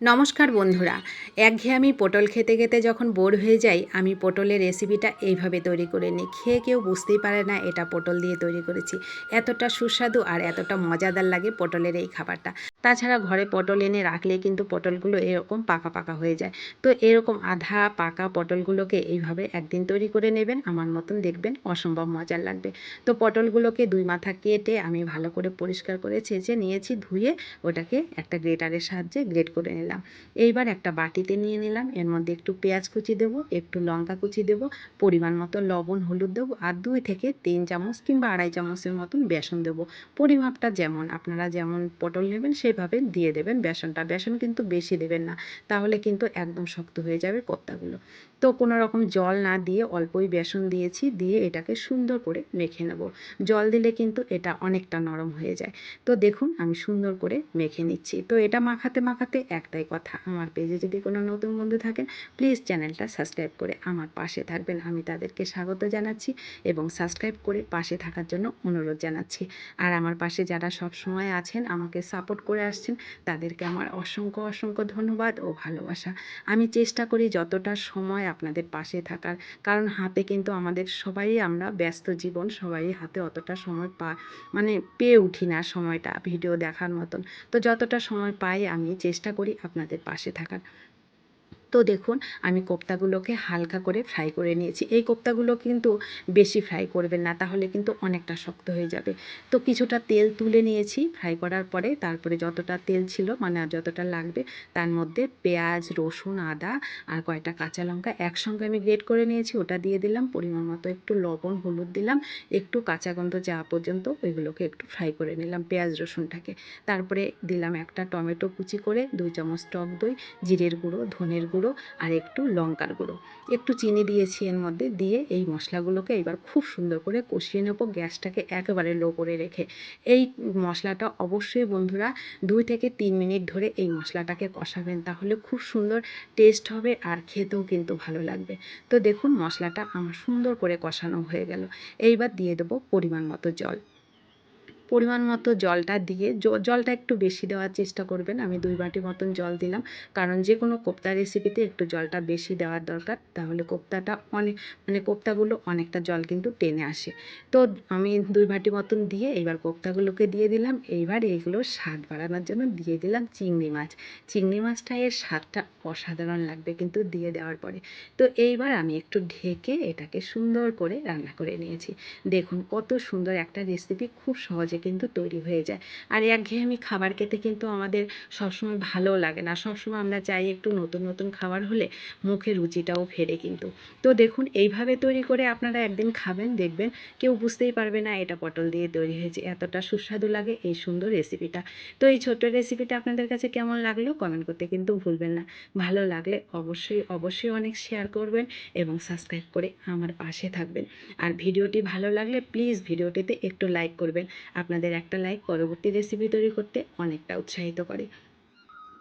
নমস্কার বন্ধুরা, একঘেয়েমি পটল খেতে খেতে যখন বোর হয়ে যাই, আমি পটলের রেসিপিটা এইভাবে তৈরি করে নিই। খেয়ে কেউ বুঝতেই পারে না এটা পটল দিয়ে তৈরি করেছি। এতটা সুস্বাদু আর এতটা মজাদার লাগে পটলের এই খাবারটা। তাছাড়া ঘরে পটল এনে রাখলে কিন্তু পটলগুলো এরকম পাকা পাকা হয়ে যায়। তো এরকম আধা পাকা পটলগুলোকে এইভাবে একদিন তৈরি করে নেবেন। আমার মতন দেখবেন অসম্ভব মজার লাগবে। তো পটলগুলোকে দুই মাথা কেটে আমি ভালো করে পরিষ্কার করে ছেঁচে নিয়েছি, ধুয়ে ওটাকে একটা গ্রেটারের সাহায্যে গ্রেট করে নিলাম। এইবার একটা বাটিতে নিয়ে নিলাম। এর মধ্যে একটু পেঁয়াজ কুচি দেবো, একটু লঙ্কা কুচি দেবো, পরিমাণ মতো লবণ, হলুদ দেবো, আর দুই থেকে তিন চামচ কিংবা আড়াই চামচের মতন বেসন দেবো। পরিমাপটা যেমন, আপনারা যেমন পটল নেবেন সেভাবে দিয়ে দেবেন বেসনটা। বেসন কিন্তু বেশি দেবেন না, তাহলে কিন্তু একদম শক্ত হয়ে যাবে কোপ্তাগুলো। তো কোনো রকম জল না দিয়ে অল্পই বেসন দিয়েছি, দিয়ে এটাকে সুন্দর করে মেখে নেব। জল দিলে কিন্তু এটা অনেকটা নরম হয়ে যায়। তো দেখুন, আমি সুন্দর করে মেখে নিচ্ছি। তো এটা মাখাতে মাখাতে একটাই কথা আমার পেজে যদি কোনো নতুন বন্ধু থাকেন প্লিজ চ্যানেলটা সাবস্ক্রাইব করে আমার পাশে থাকবেন। আমি তাদেরকে স্বাগত জানাচ্ছি এবং সাবস্ক্রাইব করে পাশে থাকার জন্য অনুরোধ জানাচ্ছি। আর আমার পাশে যারা সব সময় আছেন, আমাকে সাপোর্ট করে আসছেন, তাদেরকে আমার অসংখ্য অসংখ্য ধন্যবাদ ও ভালোবাসা। আমি চেষ্টা করি যতটা সময় আপনাদের পাশে থাকার, কারণ হাতে কিন্তু আমাদের সবাই আমরা ব্যস্ত জীবন, সবাই হাতে অতটা সময় পা মানে পেয়ে উঠি না সময়টা, ভিডিও দেখার মতন। তো যতটা সময় পাই আমি চেষ্টা করি আপনাদের পাশে থাকার তো দেখুন, আমি কোপ্তাগুলোকে হালকা করে ফ্রাই করে নিয়েছি। এই কোপ্তাগুলো কিন্তু বেশি ফ্রাই করবেন না, তাহলে কিন্তু অনেকটা শক্ত হয়ে যাবে। তো কিছুটা তেল তুলে নিয়েছি ফ্রাই করার পরে, তারপরে যতটা তেল ছিল মানে আর যতটা লাগবে, তার মধ্যে পেঁয়াজ, রসুন, আদা আর কয়টা কাঁচা লঙ্কা একসঙ্গে আমি গ্রেট করে নিয়েছি, ওটা দিয়ে দিলাম, পরিমাণ মতো একটু লবণ, হলুদ দিলাম, একটু কাঁচা গন্ধ যাওয়া পর্যন্ত ওইগুলোকে একটু ফ্রাই করে নিলাম, পেঁয়াজ, রসুনটাকে। তারপরে দিলাম একটা টমেটো কুচি করে, দুই চামচ টক দই, জিরের গুঁড়ো, ধনের গুঁড়ো গুঁড়ো আর একটু লঙ্কার গুঁড়ো। একটু চিনি দিয়েছি এর মধ্যে, দিয়ে এই মশলাগুলোকে এবার খুব সুন্দর করে কষিয়ে নেব। গ্যাসটাকে একেবারে লো করে রেখে এই মশলাটা অবশ্যই বন্ধুরা দুই থেকে তিন মিনিট ধরে এই মশলাটাকে কষাবেন, তাহলে খুব সুন্দর টেস্ট হবে আর খেতেও কিন্তু ভালো লাগবে। তো দেখুন মশলাটা আমার সুন্দর করে কষানো হয়ে গেল। এইবার দিয়ে দেবো পরিমাণ মতো জল। পরিমাণ মতো জলটা দিয়ে জলটা একটু বেশি দেওয়ার চেষ্টা করবেন। আমি দুই বাটি মতন জল দিলাম। কারণ যে কোনো কোপ্তা রেসিপিতে একটু জলটা বেশি দেওয়ার দরকার। তাহলে কোপ্তাটা অনেক মানে কোপ্তাগুলো অনেকটা জল কিন্তু টেনে আসে। তো আমি দুই বাটি মতন দিয়ে এইবার কোপ্তাগুলোকে দিয়ে দিলাম। এইবার এইগুলো স্বাদ বাড়ানোর জন্য দিয়ে দিলাম চিংড়ি মাছ। চিংড়ি মাছটা এর স্বাদটা অসাধারণ লাগবে কিন্তু দিয়ে দেওয়ার পরে। তো এইবার আমি একটু ঢেকে এটাকে সুন্দর করে রান্না করে নিয়েছি। দেখুন কত সুন্দর একটা রেসিপি খুব সহজে কিন্তু তৈরি হয়ে যায়। আর একঘেয়েমি খাবার খেতে কিন্তু আমাদের সবসময় ভালো লাগে না। সবসময় আমরা চাই একটু নতুন নতুন খাবার হলে মুখে রুচিটাও ফেরে কিন্তু। তো দেখুন, এইভাবে তৈরি করে আপনারা একদিন খাবেন, দেখবেন কেউ বুঝতেই পারবে না এটা পটল দিয়ে তৈরি হয়েছে, এতটা সুস্বাদু লাগে এই সুন্দর রেসিপিটা তো এই ছোট্ট রেসিপিটা আপনাদের কাছে কেমন লাগল কমেন্ট করতে কিন্তু ভুলবেন না। ভালো লাগলে অবশ্যই অবশ্যই অনেক শেয়ার করবেন এবং সাবস্ক্রাইব করে আমার পাশে থাকবেন। আর ভিডিওটি ভালো লাগলে প্লিজ ভিডিওটিতে একটু লাইক করবেন। আপনাদের একটা লাইক পরবর্তী রেসিপি তৈরি করতে অনেকটা উৎসাহিত করে।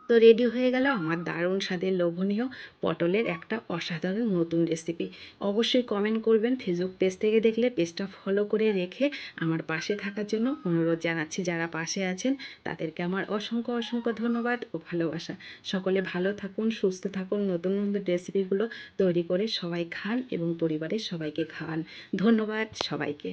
তো রেডি হয়ে গেল আমার দারুণ স্বাদের লোভনীয় পটলের একটা অসাধারণ নতুন রেসিপি অবশ্যই কমেন্ট করবেন ফেসবুক পেজ থেকে দেখলে পেজটা ফলো করে রেখে আমার পাশে থাকার জন্য অনুরোধ জানাচ্ছি। যারা পাশে আছেন, তাদেরকে আমার অসংখ্য অসংখ্য ধন্যবাদ ও ভালোবাসা। সকলে ভালো থাকুন, সুস্থ থাকুন, নতুন নতুন রেসিপিগুলো তৈরি করে সবাই খান এবং পরিবারের সবাইকে খাওয়ান। ধন্যবাদ সবাইকে।